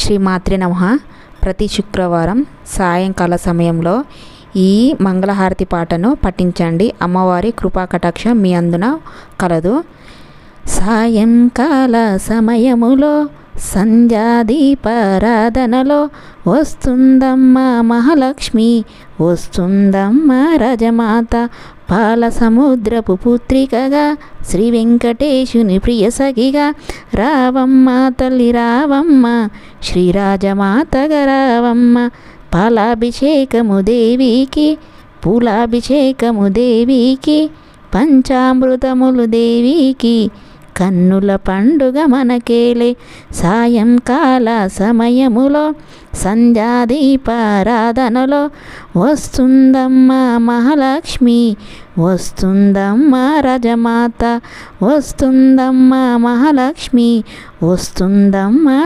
శ్రీ మాత్రి నమ. ప్రతి శుక్రవారం సాయంకాల సమయంలో ఈ మంగళహారతి పాటను పఠించండి. అమ్మవారి కృపాకటాక్షం మీ అందున కలదు. సాయంకాల సమయములో సంధ్యాదీపారాధనలో వస్తుందమ్మ మహాలక్ష్మి వస్తుందమ్మ రజమాత పాల సముద్రపు పుత్రికగా శ్రీ వెంకటేశుని ప్రియ సఖిగా రావమ్మ తల్లి రావమ్మ శ్రీరాజమాతగా రావమ్మ పాలాభిషేకము దేవికి పూలాభిషేకము దేవికి పంచామృతములు దేవికి కన్నుల పండుగ మనకేలే. సాయంకాల సమయములో సంధ్యాదీపారాధనలో వస్తుందమ్మ మహాలక్ష్మి వస్తుందమ్మ రజమాత వస్తుందమ్మ మహాలక్ష్మి వస్తుందమ్మా